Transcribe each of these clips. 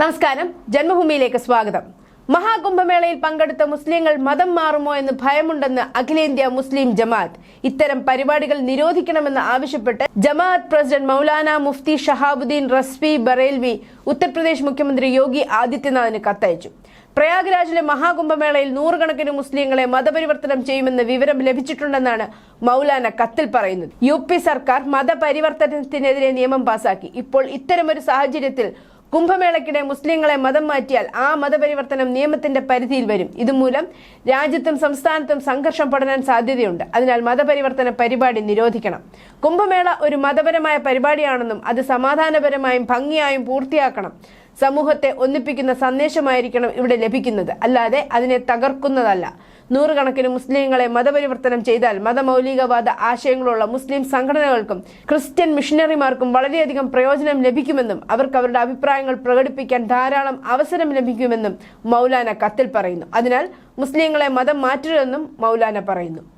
നമസ്കാരം. ജന്മഭൂമിയിലേക്ക് സ്വാഗതം. മഹാകുംഭമേളയിൽ പങ്കെടുത്ത മുസ്ലിങ്ങൾ മതം മാറുമോ എന്ന് ഭയമുണ്ടെന്ന് അഖിലേന്ത്യാ മുസ്ലിം ജമാഅത്ത് ഇത്തരം പരിപാടികൾ നിരോധിക്കണമെന്ന് ആവശ്യപ്പെട്ട് ജമാഅത്ത് പ്രസിഡന്റ് മൗലാന മുഫ്തി ഷഹാബുദ്ദീൻ റസ്ഫി ബറേൽവി ഉത്തർപ്രദേശ് മുഖ്യമന്ത്രി യോഗി ആദിത്യനാഥിന് കത്തയച്ചു. പ്രയാഗ്രാജിലെ മഹാകുംഭമേളയിൽ നൂറുകണക്കിന് മുസ്ലിങ്ങളെ മതപരിവർത്തനം ചെയ്യുമെന്ന് വിവരം ലഭിച്ചിട്ടുണ്ടെന്നാണ് മൗലാന കത്തിൽ പറയുന്നത്. യു സർക്കാർ മതപരിവർത്തനത്തിനെതിരെ നിയമം പാസാക്കി. ഇപ്പോൾ ഇത്തരമൊരു സാഹചര്യത്തിൽ കുംഭമേളയ്ക്കിടെ മുസ്ലിങ്ങളെ മതം മാറ്റിയാൽ ആ മതപരിവർത്തനം നിയമത്തിന്റെ പരിധിയിൽ വരും. ഇതുമൂലം രാജ്യത്തും സംസ്ഥാനത്തും സംഘർഷം പടരാൻ സാധ്യതയുണ്ട്. അതിനാൽ മതപരിവർത്തന പരിപാടി നിരോധിക്കണം. കുംഭമേള ഒരു മതപരമായ പരിപാടിയാണെന്നും അത് സമാധാനപരമായും ഭംഗിയായും പൂർത്തിയാക്കണം. സമൂഹത്തെ ഒന്നിപ്പിക്കുന്ന സന്ദേശമായിരിക്കണം ഇവിടെ ലഭിക്കുന്നത്. അല്ലാതെ അതിനെ തകർക്കുന്നതല്ല. നൂറുകണക്കിന് മുസ്ലിങ്ങളെ മതപരിവർത്തനം ചെയ്താൽ മതമൗലികവാദ ആശയങ്ങളുള്ള മുസ്ലിം സംഘടനകൾക്കും ക്രിസ്ത്യൻ മിഷനറിമാർക്കും വളരെയധികം പ്രയോജനം ലഭിക്കുമെന്നും അവർക്ക് അവരുടെ അഭിപ്രായങ്ങൾ പ്രകടിപ്പിക്കാൻ ധാരാളം അവസരം ലഭിക്കുമെന്നും മൗലാന കത്തിൽ പറയുന്നു. അതിനാൽ മുസ്ലിങ്ങളെ മതം മാറ്റരുതെന്നും മൗലാന പറയുന്നു.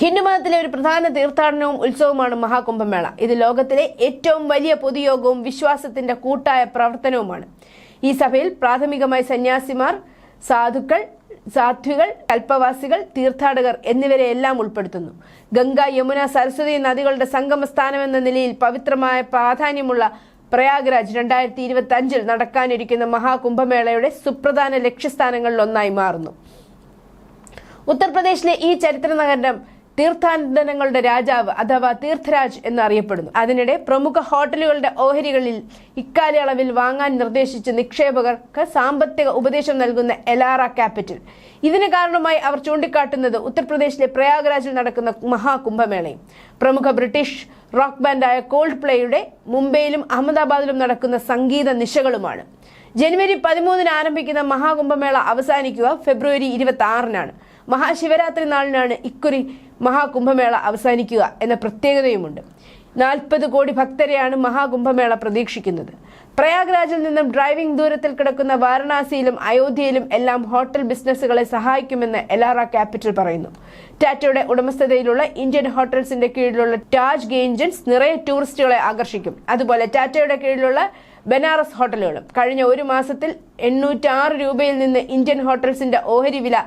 ഹിന്ദുമതത്തിലെ ഒരു പ്രധാന തീർത്ഥാടനവും ഉത്സവമാണ് മഹാകുംഭമേള. ഇത് ലോകത്തിലെ ഏറ്റവും വലിയ പൊതുയോഗവും വിശ്വാസത്തിന്റെ കൂട്ടായ പ്രവർത്തനവുമാണ്. ഈ സഭയിൽ പ്രാഥമികമായി സന്യാസിമാർ സാധുക്കൾ സാധ്വികൾ കൽപ്പവാസികൾ തീർത്ഥാടകർ എന്നിവരെ എല്ലാം ഉൾപ്പെടുത്തുന്നു. ഗംഗ യമുന സരസ്വതി നദികളുടെ സംഗമ സ്ഥാനമെന്ന നിലയിൽ പവിത്രമായ പ്രാധാന്യമുള്ള പ്രയാഗ്രാജ് രണ്ടായിരത്തി ഇരുപത്തി അഞ്ചിൽ നടക്കാനിരിക്കുന്ന മഹാകുംഭമേളയുടെ സുപ്രധാന ലക്ഷ്യസ്ഥാനങ്ങളിൽ ഒന്നായി മാറുന്നു. ഉത്തർപ്രദേശിലെ ഈ ചരിത്ര നഗരം തീർത്ഥാടനങ്ങളുടെ രാജാവ് അഥവാ തീർത്ഥരാജ് എന്നറിയപ്പെടുന്നു. അതിനിടെ പ്രമുഖ ഹോട്ടലുകളുടെ ഓഹരികളിൽ ഇക്കാലയളവിൽ വാങ്ങാൻ നിർദ്ദേശിച്ച് നിക്ഷേപകർക്ക് സാമ്പത്തിക ഉപദേശം നൽകുന്ന എലാറ ക്യാപിറ്റൽ. ഇതിന് കാരണമായി അവർ ചൂണ്ടിക്കാട്ടുന്നത് ഉത്തർപ്രദേശിലെ പ്രയാഗ്രാജിൽ നടക്കുന്ന മഹാകുംഭമേളയും. പ്രമുഖ ബ്രിട്ടീഷ് റോക്ക് ബാൻഡായ കോൾഡ് പ്ലേയുടെ മുംബൈയിലും അഹമ്മദാബാദിലും നടക്കുന്ന സംഗീത നിശകളുമാണ്. ജനുവരി പതിമൂന്നിന് ആരംഭിക്കുന്ന മഹാകുംഭമേള അവസാനിക്കുക ഫെബ്രുവരി ഇരുപത്തി ആറിനാണ് മഹാശിവരാത്രി നാളിനാണ് ഇക്കുറി മഹാകുംഭമേള അവസാനിക്കുക എന്ന പ്രത്യേകതയുമുണ്ട്. നാൽപ്പത് കോടി ഭക്തരെയാണ് മഹാകുംഭമേള പ്രതീക്ഷിക്കുന്നത്. പ്രയാഗ്രാജിൽ നിന്നും ഡ്രൈവിംഗ് ദൂരത്തിൽ കിടക്കുന്ന വാരണാസിയിലും അയോധ്യയിലും എല്ലാം ഹോട്ടൽ ബിസിനസ്സുകളെ സഹായിക്കുമെന്ന് എലാറ ക്യാപിറ്റൽ പറയുന്നു. ടാറ്റയുടെ ഉടമസ്ഥതയിലുള്ള ഇന്ത്യൻ ഹോട്ടൽസിന്റെ കീഴിലുള്ള ടാജ് ഗെയിൻജൻസ് നിറയെ ടൂറിസ്റ്റുകളെ ആകർഷിക്കും. അതുപോലെ ടാറ്റയുടെ കീഴിലുള്ള ബനാറസ് ഹോട്ടലുകളും കഴിഞ്ഞ ഒരു മാസത്തിൽ എണ്ണൂറ്റാറ് രൂപയിൽ നിന്ന് ഇന്ത്യൻ ഹോട്ടൽസിന്റെ ഓഹരി വില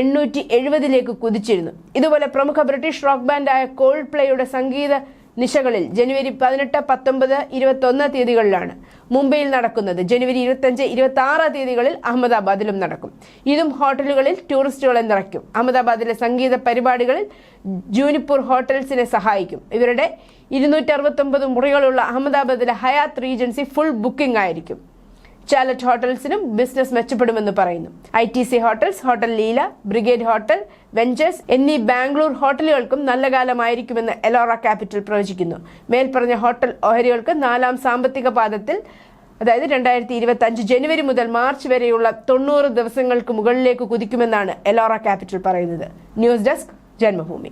എണ്ണൂറ്റി എഴുപതിലേക്ക് കുതിച്ചിരുന്നു. ഇതുപോലെ പ്രമുഖ ബ്രിട്ടീഷ് റോക്ക് ബാൻഡായ കോൾഡ് പ്ലേയുടെ സംഗീത നിശകളിൽ ജനുവരി പതിനെട്ട് പത്തൊമ്പത് ഇരുപത്തൊന്ന് തീയതികളിലാണ് മുംബൈയിൽ നടക്കുന്നത്. ജനുവരി ഇരുപത്തഞ്ച് ഇരുപത്തി ആറ് തീയതികളിൽ അഹമ്മദാബാദിലും നടക്കും. ഇതും ഹോട്ടലുകളിൽ ടൂറിസ്റ്റുകളെ നിറയ്ക്കും. അഹമ്മദാബാദിലെ സംഗീത പരിപാടികളിൽ ജൂനിപ്പൂർ ഹോട്ടൽസിനെ സഹായിക്കും. ഇവരുടെ ഇരുന്നൂറ്റി അറുപത്തൊമ്പത് മുറികളുള്ള അഹമ്മദാബാദിലെ ഹയാത്ത് റീജൻസി ഫുൾ ബുക്കിംഗ് ആയിരിക്കും. ചാലറ്റ് ഹോട്ടൽസിനും ബിസിനസ് മെച്ചപ്പെടുമെന്ന് പറയുന്നു. I T C Hotels Hotel Leela Brigade Hotel Ventures എന്നീ ബാംഗ്ലൂർ ഹോട്ടലുകൾക്കും നല്ല കാലമായിരിക്കുമെന്ന് എലോറ ക്യാപിറ്റൽ പ്രവചിക്കുന്നു. മേൽപ്പറഞ്ഞ ഹോട്ടൽ ഓഹരികൾക്ക് നാലാം സാമ്പത്തിക പാദത്തിൽ അതായത് രണ്ടായിരത്തി ഇരുപത്തി അഞ്ച് ജനുവരി മുതൽ മാർച്ച് വരെയുള്ള തൊണ്ണൂറ് ദിവസങ്ങൾക്ക് മുകളിലേക്ക് കുതിക്കുമെന്നാണ് എലോറ ക്യാപിറ്റൽ പറയുന്നത്. News desk Janmabhumi.